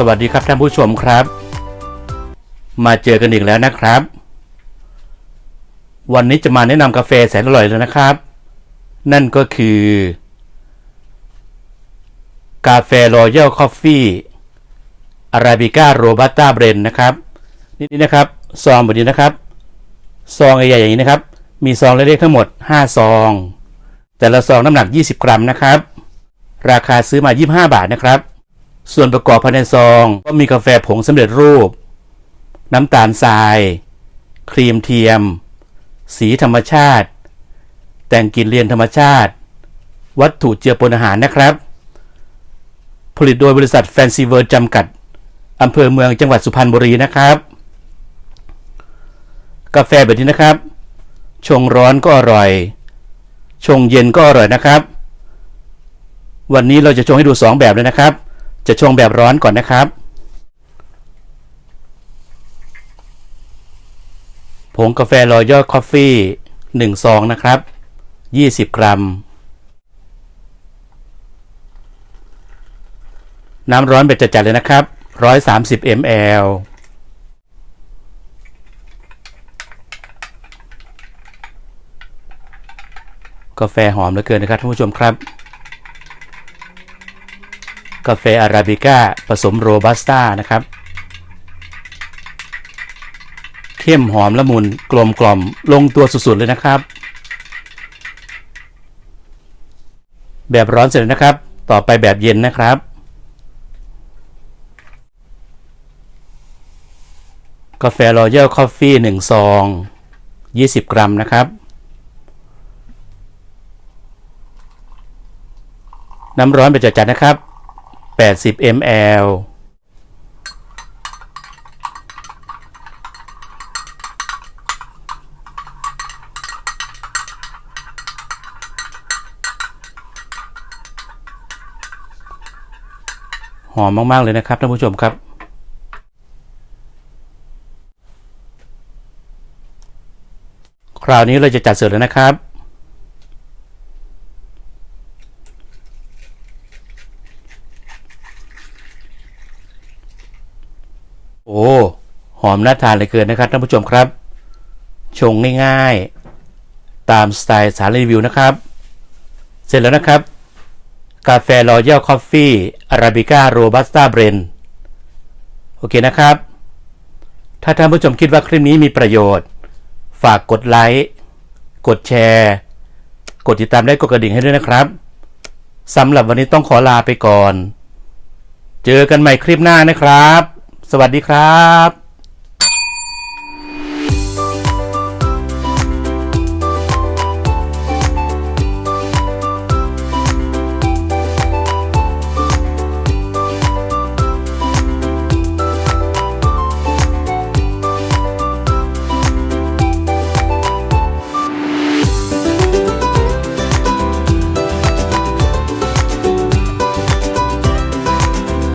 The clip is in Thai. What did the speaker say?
สวัสดีครับท่านผู้ชมครับ มาเจอกันอีกแล้วนะครับ วันนี้จะมาแนะนำกาแฟแสนอร่อยเลยนะครับ นั่นก็คือ กาแฟรอยัลคอฟฟี่อาราบิก้าโรบัสต้าเบรนนะครับ นี่นะครับ ซองแบบนี้นะครับ ซองใหญ่ๆอย่างนี้นะครับ มีซองเล็กๆทั้งหมด 5 ซอง แต่ละซองน้ำหนัก 20 กรัมนะครับ ราคาซื้อมา 25 บาทนะครับ ส่วนประกอบภายในซอง ก็มีกาแฟผงสำเร็จรูป น้ำตาลทราย ครีมเทียม สีธรรมชาติ แต่งกลิ่นเรียนธรรมชาติ วัตถุเจือปนอาหารนะครับ ผลิตโดยบริษัทแฟนซีเวิร์จำกัดอำเภอเมืองจังหวัดสุพรรณบุรีนะครับ กาแฟแบบนี้นะครับ ชงร้อนก็อร่อย ชงเย็นก็อร่อยนะครับ วันนี้เราจะชงให้ดู 2 แบบเลยนะครับ จะชงแบบร้อนก่อนนะครับ ผงกาแฟรอยัลคอฟฟี่1ซองนะครับ 20 กรัม น้ำร้อนแบบจัดๆเลยนะครับ 130 ml กาแฟหอมเหลือเกินนะครับท่านผู้ชมครับ กาแฟอาราบิก้าผสมโรบัสต้านะครับ เข้มหอมละมุนกลมกล่อมลงตัวสุดๆเลยนะครับ แบบร้อนเสร็จนะครับ ต่อไปแบบเย็นนะครับกาแฟรอยัลคอฟฟี่1ซอง 20 กรัมนะครับ น้ำร้อนไปจัดๆนะครับ 80 ml หอมมาก ๆ เลยนะครับท่านผู้ชมครับ คราวนี้เราจะจัดเสิร์ฟแล้วนะครับ โอ้ หอมน่าทานเหลยเกินนะครับท่านผู้ชมครับ ชงง่ายๆ ตามสไตล์สารรีวิวนะครับ เสร็จแล้วนะครับ กาแฟรอยัลคอฟฟี่อาราบิก้าโรบัสต้าเบรนโอเคนะครับ ถ้าท่านผู้ชมคิดว่าคลิปนี้มีประโยชน์ ฝากกดไลค์ กดแชร์ กดติดตามและกดกระดิ่งให้ด้วยนะครับสำหรับวันนี้ต้องขอลาไปก่อน เจอกันใหม่คลิปหน้านะครับ สวัสดีครับ